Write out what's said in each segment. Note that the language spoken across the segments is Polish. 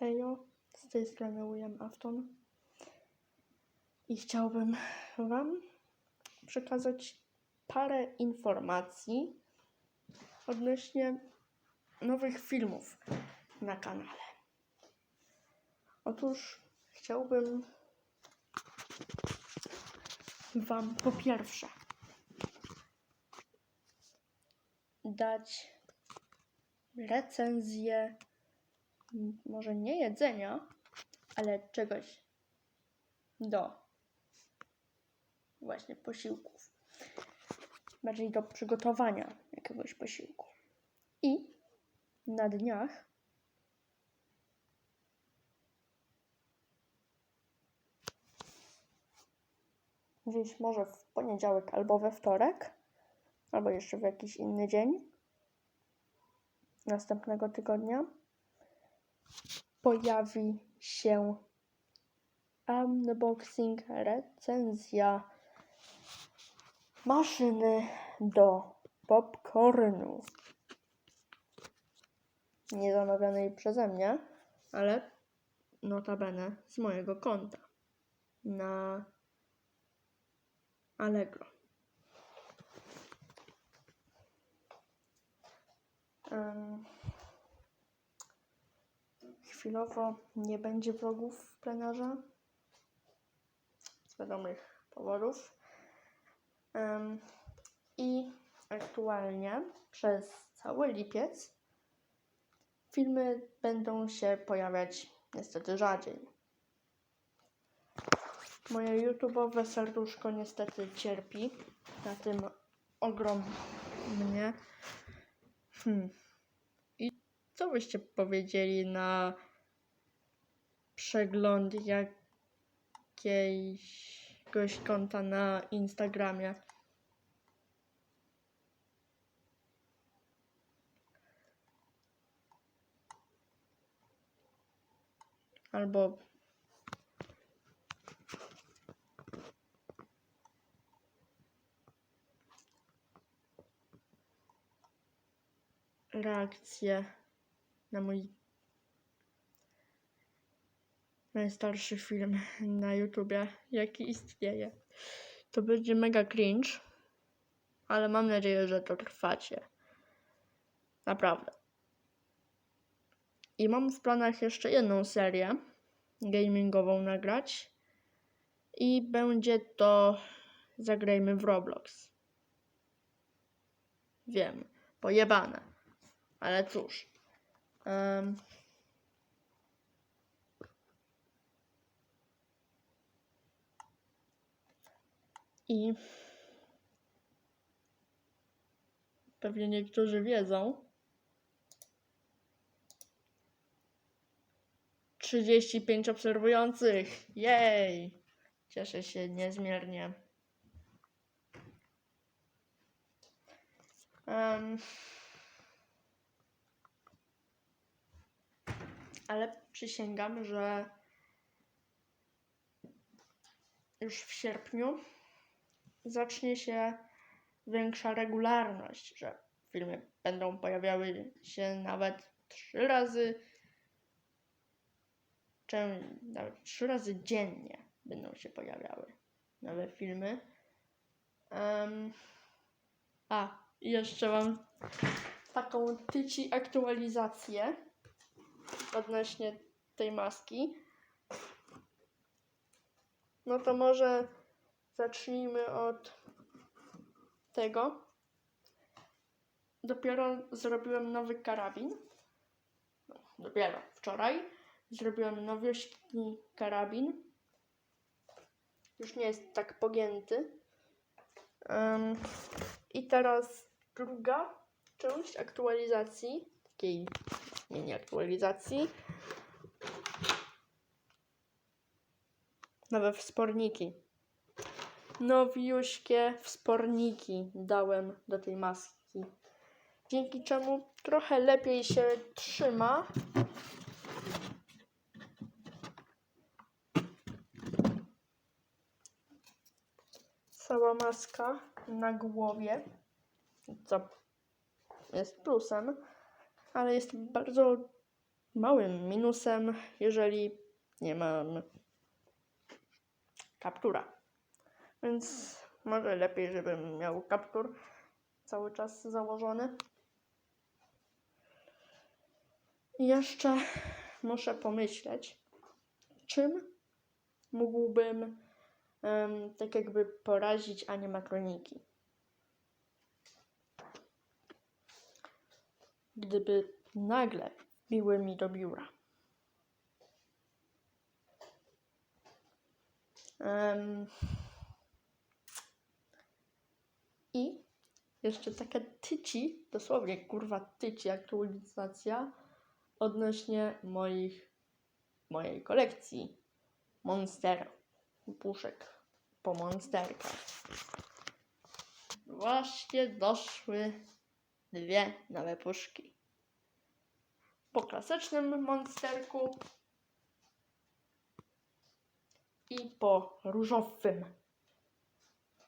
Hejo, z tej strony William Afton i chciałbym Wam przekazać parę informacji odnośnie nowych filmów na kanale. Otóż chciałbym Wam po pierwsze dać recenzję może nie jedzenia, ale czegoś do właśnie posiłków. Bardziej do przygotowania jakiegoś posiłku. I na dniach gdzieś może w poniedziałek albo we wtorek, albo jeszcze w jakiś inny dzień następnego tygodnia pojawi się unboxing, recenzja maszyny do popcornu. Nie zamawianej przeze mnie, ale notabene z mojego konta na Allegro. Em, Chwilowo nie będzie vlogów w plenarze z wiadomych powodów. Em, I aktualnie przez cały lipiec filmy będą się pojawiać niestety rzadziej. Moje YouTube'owe serduszko niestety cierpi na tym ogromnie. Hmm. I co byście powiedzieli na przegląd jakiegoś konta na Instagramie? Albo reakcje na mój najstarszy film na YouTubie, jaki istnieje. To będzie mega cringe, ale mam nadzieję, że to trwacie. Naprawdę. I mam w planach jeszcze jedną serię gamingową nagrać. I będzie to Zagrajmy w Roblox. Wiem, pojebane. Ale cóż. em, I pewnie niektórzy wiedzą. 35 obserwujących. Jej! Cieszę się niezmiernie. Em, ale przysięgam, że już w sierpniu zacznie się większa regularność, że filmy będą pojawiały się nawet trzy razy, czy nawet trzy razy dziennie będą się pojawiały nowe filmy. Em, a, jeszcze mam taką tyci aktualizację odnośnie tej maski. No to może zacznijmy od tego. Dopiero zrobiłem nowy karabin. No, dopiero wczoraj zrobiłem nowiuśki karabin. Już nie jest tak pogięty. Em, I teraz druga część aktualizacji, takiej mini aktualizacji. Nowe wsporniki. Nowiuśkie wsporniki dałem do tej maski. Dzięki czemu trochę lepiej się trzyma. Cała maska na głowie, co jest plusem, ale jest bardzo małym minusem, jeżeli nie mam kaptura. Więc może lepiej, żebym miał kaptur cały czas założony. I jeszcze muszę pomyśleć, czym mógłbym em, tak jakby porazić animatroniki. Gdyby nagle biły mi do biura. Em, I jeszcze taka tyci, dosłownie kurwa tyci aktualizacja odnośnie moich, mojej kolekcji monster, puszek po monsterkach. Właśnie doszły dwie nowe puszki. Po klasycznym monsterku i po różowym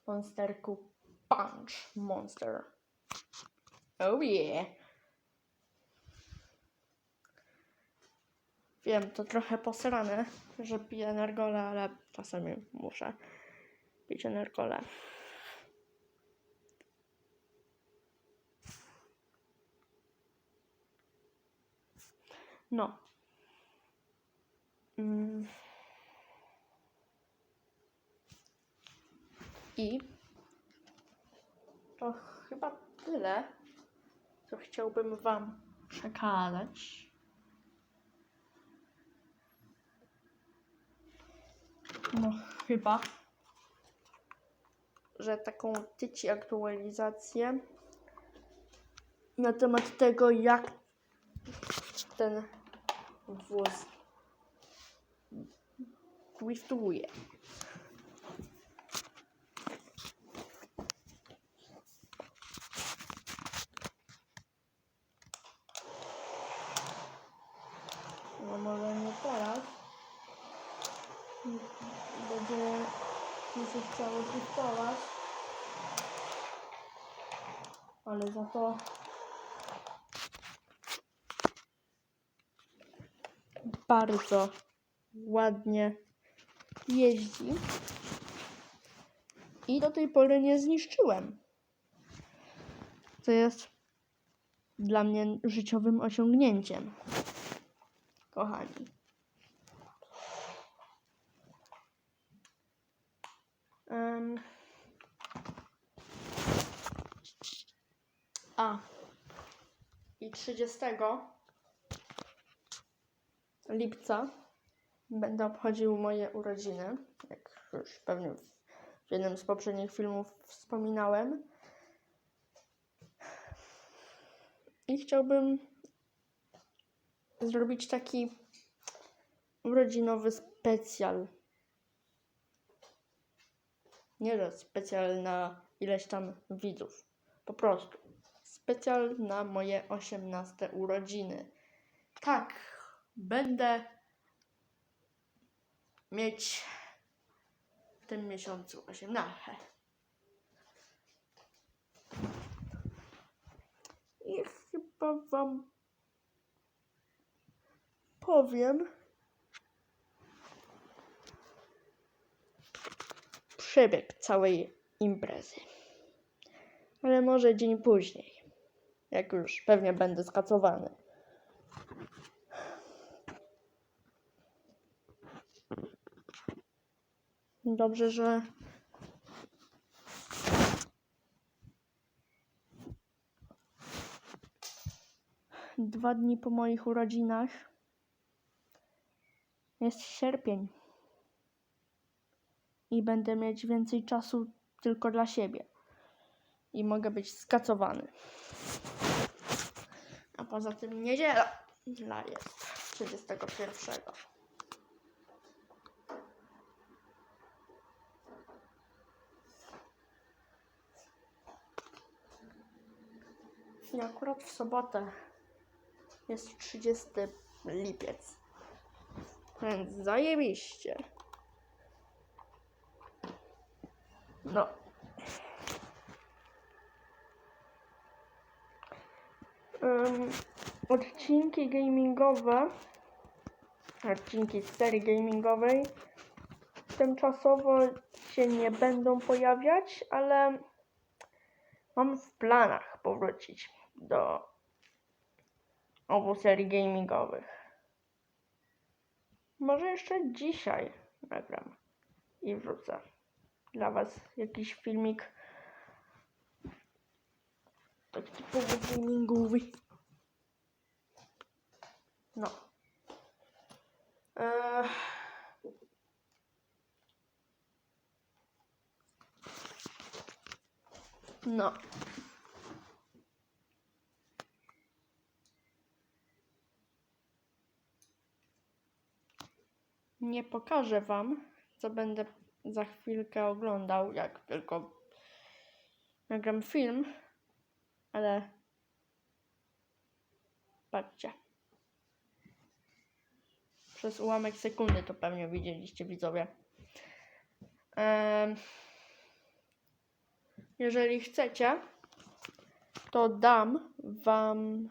monsterku Punch Monster. Oh yeah! Wiem, to trochę posrane, że piję energole, ale czasami muszę pić energole. No. Mm. I to chyba tyle, co chciałbym Wam przekazać. No, chyba, że taką tyci aktualizację na temat tego, jak ten wóz driftuje. No może nie teraz. Będzie mi się chciało. Ale za to bardzo ładnie jeździ. I do tej pory nie zniszczyłem. Co jest dla mnie życiowym osiągnięciem. Kochani. Em. A. I 30 lipca będę obchodził moje urodziny, jak już pewnie w jednym z poprzednich filmów wspominałem. I chciałbym zrobić taki urodzinowy specjal. Nie, że specjal na ileś tam widzów. Po prostu. Specjal na moje 18 urodziny. Tak, będę mieć w tym miesiącu 18. I chyba Wam powiem przebieg całej imprezy. Ale może dzień później, jak już pewnie będę skacowany. Dobrze, że dwa dni po moich urodzinach jest sierpień i będę mieć więcej czasu tylko dla siebie i mogę być skacowany. A poza tym niedziela dla jest 31. I akurat w sobotę jest 30 lipiec. Więc zajebiście. No. Ym, odcinki gamingowe, odcinki z serii gamingowej tymczasowo się nie będą pojawiać, ale mam w planach powrócić do obu serii gamingowych. Może jeszcze dzisiaj nagram i wrzucę dla Was jakiś filmik taki typowo gamingowy. No. Eee. No. Nie pokażę Wam, co będę za chwilkę oglądał, jak tylko nagram film, ale patrzcie. Przez ułamek sekundy to pewnie widzieliście widzowie. Jeżeli chcecie, to dam wam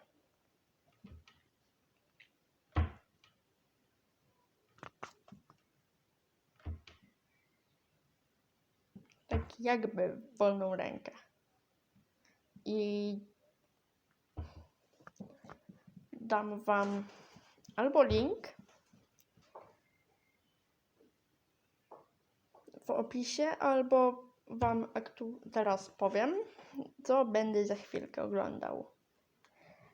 tak jakby wolną rękę. I dam wam albo link w opisie, albo wam teraz powiem, co będę za chwilkę oglądał.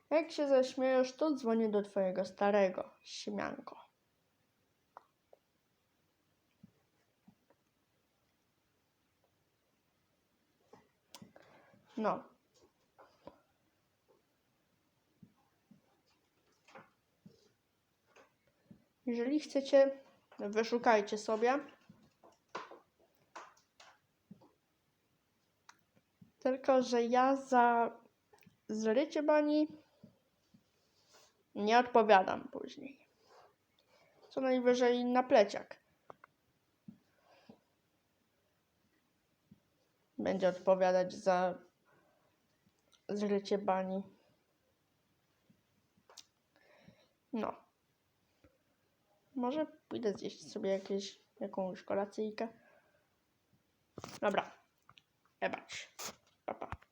Jak się zaśmiejesz, to dzwonię do twojego starego, Siemianko. No. Jeżeli chcecie, wyszukajcie sobie. Tylko, że ja za zrycie bani nie odpowiadam później. Co najwyżej na pleciak. Będzie odpowiadać za zrycie bani. No. Może pójdę zjeść sobie jakieś, jakąś kolacyjkę. Dobra. Ebać. Pa, pa.